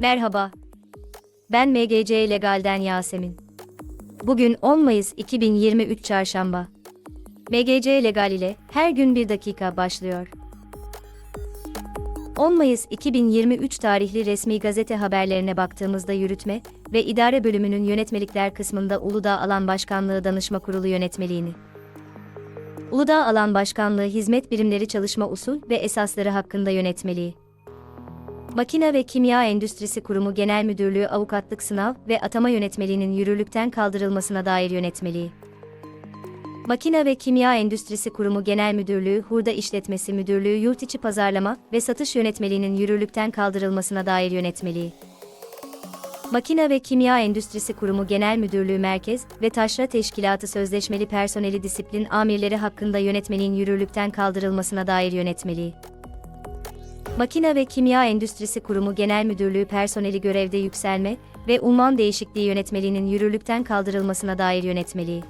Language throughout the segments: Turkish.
Merhaba. Ben MGC Legal'den Yasemin. Bugün 10 Mayıs 2023 Çarşamba. MGC Legal ile her gün bir dakika başlıyor. 10 Mayıs 2023 tarihli resmi gazete haberlerine baktığımızda yürütme ve idare bölümünün yönetmelikler kısmında Uludağ Alan Başkanlığı Danışma Kurulu yönetmeliğini, Uludağ Alan Başkanlığı Hizmet Birimleri Çalışma Usul ve Esasları hakkında yönetmeliği, Makine ve Kimya Endüstrisi Kurumu Genel Müdürlüğü Avukatlık Sınav ve Atama Yönetmeliğinin yürürlükten kaldırılmasına dair yönetmeliği. Makine ve Kimya Endüstrisi Kurumu Genel Müdürlüğü Hurda İşletmesi Müdürlüğü Yurtiçi Pazarlama ve Satış Yönetmeliğinin yürürlükten kaldırılmasına dair yönetmeliği. Makine ve Kimya Endüstrisi Kurumu Genel Müdürlüğü Merkez ve Taşra Teşkilatı Sözleşmeli Personeli Disiplin Amirleri hakkında yönetmeliğin yürürlükten kaldırılmasına dair yönetmeliği. Makine ve Kimya Endüstrisi Kurumu Genel Müdürlüğü personeli görevde yükselme ve unvan değişikliği yönetmeliğinin yürürlükten kaldırılmasına dair yönetmeliği.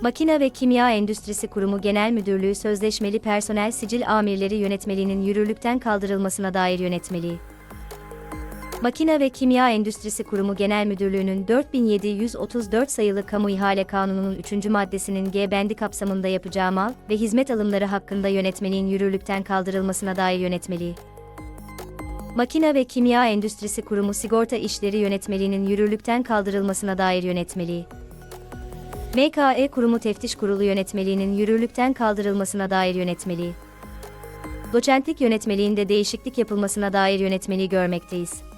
Makine ve Kimya Endüstrisi Kurumu Genel Müdürlüğü Sözleşmeli Personel Sicil Amirleri yönetmeliğinin yürürlükten kaldırılmasına dair yönetmeliği. Makine ve Kimya Endüstrisi Kurumu Genel Müdürlüğü'nün 4734 sayılı Kamu İhale Kanunu'nun 3. maddesinin G bendi kapsamında yapacağı mal ve hizmet alımları hakkında yönetmeliğin yürürlükten kaldırılmasına dair yönetmeliği. Makine ve Kimya Endüstrisi Kurumu Sigorta İşleri Yönetmeliğinin yürürlükten kaldırılmasına dair yönetmeliği. MKE Kurumu Teftiş Kurulu Yönetmeliğinin yürürlükten kaldırılmasına dair yönetmeliği. Doçentlik yönetmeliğinde değişiklik yapılmasına dair yönetmeliği görmekteyiz.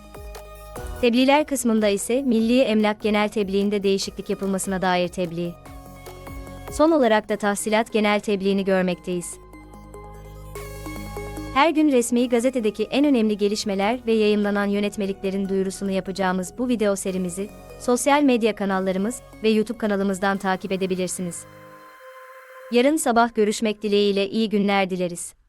Tebliğler kısmında ise Milli Emlak Genel Tebliğinde değişiklik yapılmasına dair tebliğ. Son olarak da tahsilat genel tebliğini görmekteyiz. Her gün resmi gazetedeki en önemli gelişmeler ve yayımlanan yönetmeliklerin duyurusunu yapacağımız bu video serimizi sosyal medya kanallarımız ve YouTube kanalımızdan takip edebilirsiniz. Yarın sabah görüşmek dileğiyle iyi günler dileriz.